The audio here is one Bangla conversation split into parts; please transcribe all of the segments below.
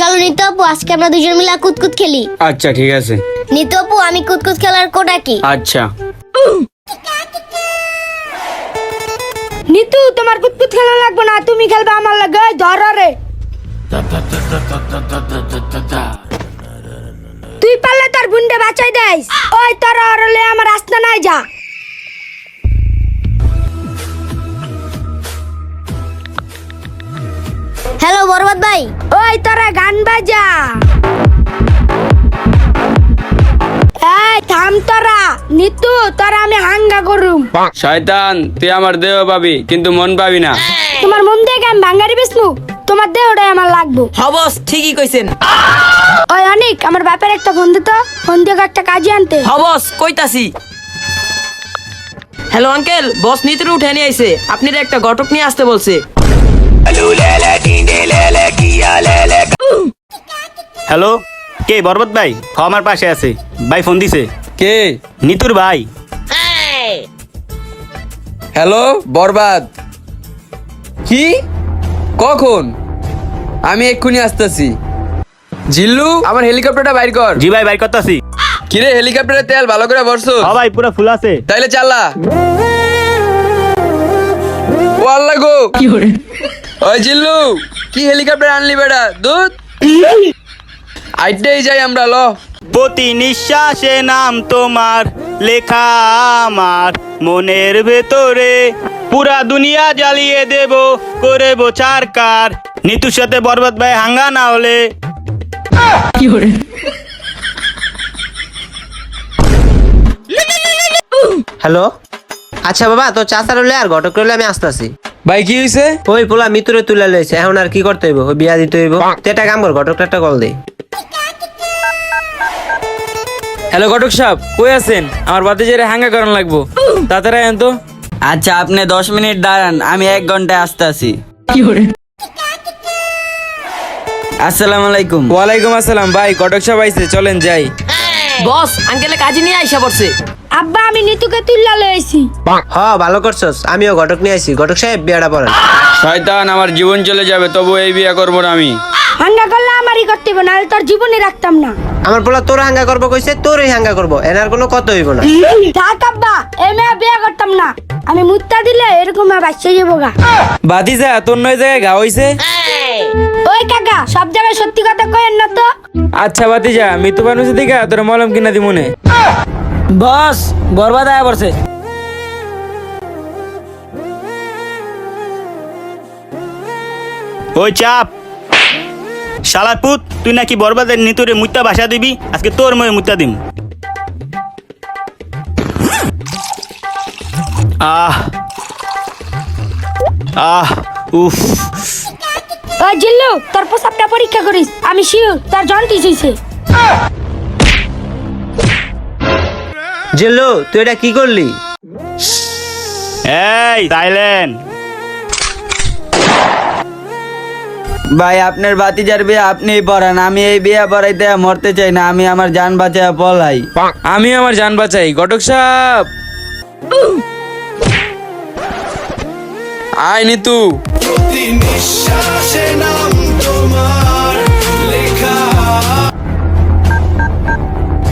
চলো নিতু আপু আজকে আমরা দুজন মিলে কুতকুত খেলি। আচ্ছা ঠিক আছে। নিতু আপু আমি কুতকুত খেলার কোটা কি? আচ্ছা। নিতু তোমার কুতকুত খেলা লাগবে না তুমি খেলবে আমার লাগে ধর রে। তুই পারলে তোর বুনডে বাঁচাই দেস। ওই তোর অরলে আমার রাস্তা নাই যা। হ্যালো বরবাদ ভাই। ওই তোরা গান বাজা। এই থাম তোরা। নিতু তোরা আমি হাঙ্গা করুম। শয়তান তুই আমার দেহ পাবি কিন্তু মন পাবি না। তোমার মন ভাঙ্গারি বিষ্ণু তোমার দেহটাই আমার লাগবো। হবস ঠিকই কইছেন। ওই অনিক আমার বাপের একটা ফোন দিত ফোন দিয়ে একটা কাজে আনতে। হবস কইতাছি। হ্যালো আঙ্কেল বস নিতে উঠে নিয়ে আইছে। আপনার একটা ঘটক নিয়ে আসতে বলছে। হ্যালো কে বরবত ভাই? আমার পাশে আছে। ভাই ফোন দিছে। কে? নিতুর ভাই। হ্যালো বরবাদ। কি? কখন? আমি এক্ষুনি আসতেছি। জিল্লু? আমার হেলিকপ্টারটা বাইর কর। জি ভাই ভাই করতাছি। কিরে হেলিকপ্টারের তেল ভালো করে ভরছো? হ ভাই পুরো ফুল আছে। তাইলে চাল্লা ও আল্লাহ গো। ওই জিল্লু কি হেলিকপ্টার আনলি বেটা? দুধ? আইটেই যাই আমরা ল। প্রতি নিঃশ্বাসে নাম তোমার লেখা আমার। মনের ভেতরে পুরা দুনিয়া জ্বালিয়ে দেব করে বোচার কার নিতুর সাথে বরবাদ ভাই হাঙ্গা না হলে। হ্যালো? আচ্ছা বাবা তো চাচার হলে আর ঘটক রইলে আমি আসতেছি। ভাই কি হয়েছে ওই পোলা মিতুরে তুলে লইছে এখন আর কি করতে হইব? ওই বিয়া দিতে হইব? তো এটা কাম কর ঘটকটা একটা কল দে। হ্যালো ঘটক সাহেব কই আছেন? আমার বাতি জেরে হাঙ্গা করান লাগবো। তাড়াতাড়ি আয়েন তো। আচ্ছা আপনি দশ মিনিট দাঁড়ান আমি এক ঘন্টায় আসতে আসি আসসালামু আলাইকুম। ওয়ালাইকুম আসসালাম ভাই ঘটক সাহেব আইছে চলেন যাই। বস আঙ্কেলে কাজে নিয়ে আইসা পড়ছে। আব্বা আমি নিতুকে তুল্লা লইছি হ ভালো করছস। আমিও ঘটক নিয়ে আইছি। ঘটক সাহেব বিয়াটা পড়েন। শয়তান আমার জীবন চলে যাবে তবু এই বিয়ে করব না আমি। হাঙ্গা করলে আমারই করতে হবে নাহলে তোর জীবনে রাখতাম না। আমার পোলা তোর হাঙ্গা করব কইছে তোরই হাঙ্গা করব। এনার কোনো কত হইব না। থাক আব্বা এই মেয়ে বিয়ে করতাম না। আমি মুত্তা দিলে এরকম বাচ্চা যাব গা। বাতি যা তোর নয় জায়গায় গা হইছে? ওই কাকা সব জায়গায় সত্যি কথা কয়েন না তো। আচ্ছা বাতি যা মৃত্যু ফার্মেসি থেকে তোর মলম কিনা দি মনে বস বরবাদ আয়া পড়ছে। ওই চাপ। শালার পুত তুই নাকি বরবাদের নিতুরে মুত্তা ভাষা দিবি? আজকে তোর ময়ে মুত্তা দিম। আহ। আহ উফ। জিল্লু তোর প্রসাবটা পরীক্ষা করিস আমি শিওর তোর জন্টিস হইছে। জিল্লু তুই এটা কি করলি? এই সাইলেন্ট। ভাই আপনার বাতিজার বিয়ে আপনি পড়ান আমি এই বিয়ে পড়াইতে মরতে চাই না আমি আমার জান বাঁচায় পলাই। আমি আমার জান বাঁচাই ঘটক সাহেব। আয় নিতু।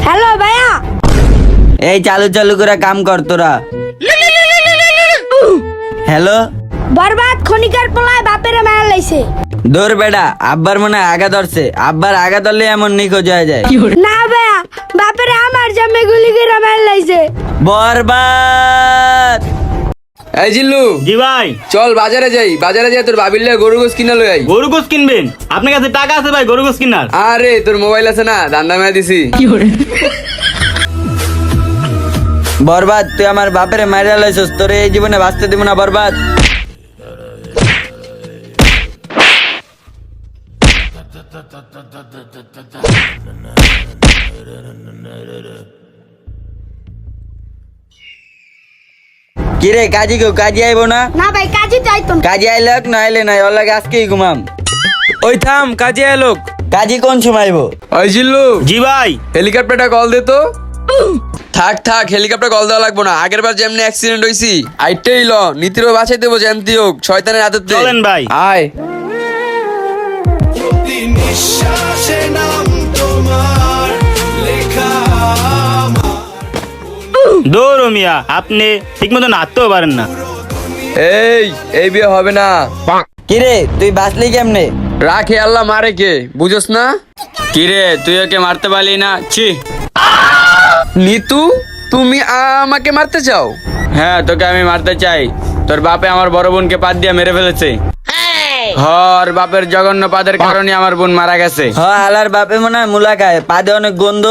হ্যালো ভাইয়া এই চালু চালু করে কাম কর তোরা। হ্যালো বরবাদ খনিকার পোলায় বাপেরে মারা লাইছে। দৌড় বেটা আব্বার মনে হয় আগা ধরছে। আব্বার আগা ধরলে এমন নিখোঁজ হয়ে যায়। না ভাইয়া বাপেরে আমার জামে গুলি করে মারা লাইছে। বরবাদ! এই জিল্লু জি ভাই। চল বাজারে যাই। বাজারে যাই তোর ভাবির লাগে গরু গোস কিনা লই আই। গরু গোস কিনবেন? আপনার কাছে টাকা আছে ভাই গরু গোস কিনার। আরে তোর মোবাইল আছে না দান্দা মেয়া দিছি। বরবাদ তুই আমার বাপেরে মারিয়া লাইছস তোর এই জীবনে বাঁচতে দিব না বরবাদ। কিরে কাজী কেউ কাজী আইব না? না ভাই কাজে যাইতো না। কাজী আইলে হোক না আইলে নাই ওর লাগে আজকেই ঘুমাম। ওই থাম কাজে আইলক। কাজী কোন সময় আইব? ওই জিল্লু জি ভাই। হেলিকপ্টারটা কল দে তো। থাক থাক হেলিকপ্টার কল দেওয়া লাগবো না। আগের বার যেমনি অ্যাক্সিডেন্ট হইছি আইটেই ল নীতিরও বাঁচাই দেবো যেমতি হোক শয়তানের হাতে চলেন ভাই। আয়। দৌড় মিয়া আপনি ঠিক মতো নাচতেও পারেন না। এই এই বিয়ে হবে না। কিরে তুই বাঁচলি কেমনে? রাখে আল্লাহ মারে কে? বুঝোস না? কিরে তুই ওকে মারতে পারলি না? ছি। নিতু তুমি আমাকে মারতে চাও? হ্যাঁ তোকে আমি মারতে চাই। তোর বাপে আমার বড় বোনকে পাত দিয়ে মেরে ফেলেছে। হর বাপের জঘন্য পাদের কারণে আমার বোন মারা গেছে। হ আলার বাপে মনে হয় মুলা খায়। পাদে অনেক গন্ধ।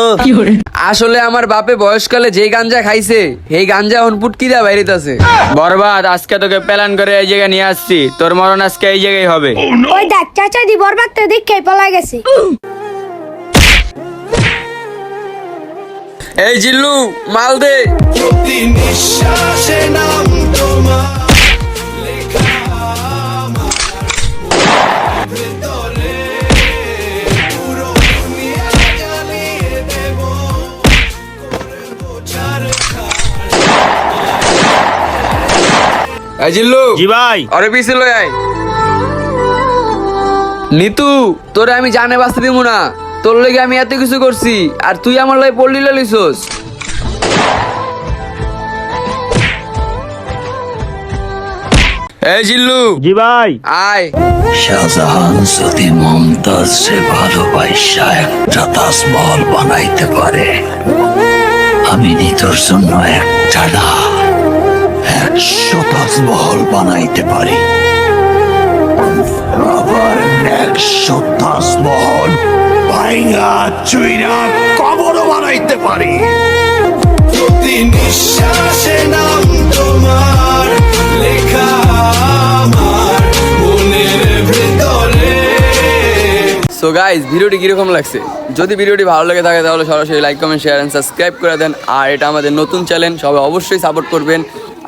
আসলে আমার বাপে বয়সকালে যেই গাঞ্জা খাইছে এই গাঞ্জা এখন পুটকি দেওয়া বাইরেতেছে। বরবাদ আজকে তোকে প্ল্যান করে এই জায়গায় নিয়ে আসছি। তোর মরণ আজকে এই জায়গায় হবে। ওই দেখ চাচা দি বরবাদ তো দেখে পালা গেছে। এই জিল্লু মাল দে। এই জিল্লু জি ভাই। আরে পিছে লই আয়। নিতু তোরে আমি জানে বাঁচতে দিব না। তোর লগে আমি এত কিছু করছি আর তুই আমার লাই পড়লি লইছস। এই জিল্লু। জি ভাই। আয়। শাহজাহান যদি মমতাজে ভালোবাসা একটা তাজমহল বানাইতে পারে। আমি নিতর জন্য একটা না একশো তাজমহল বানাইতে পারি। আবার একশো তাজমহল চুইরা কবরও বানাইতে পারি। প্রতি নিঃশ্বাসে নাম তোমার, লেখা সো গাইজ ভিডিওটি কীরকম লাগছে? যদি ভিডিওটি ভালো লাগে থাকে, তাহলে সরাসরি like comment share and subscribe করে দেন। আর এটা আমাদের নতুন চ্যানেল সবাই অবশ্যই সাপোর্ট করবেন।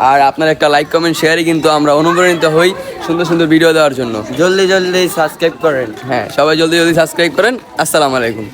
আর আপনার একটা লাইক কমেন্ট শেয়ারই কিন্তু আমরা অনুপ্রাণিত হই সুন্দর সুন্দর ভিডিও দেওয়ার জন্য। জলদি জলদি সাবস্ক্রাইব করেন। হ্যাঁ সবাই জলদি জলদি সাবস্ক্রাইব করেন। আসসালামু আলাইকুম।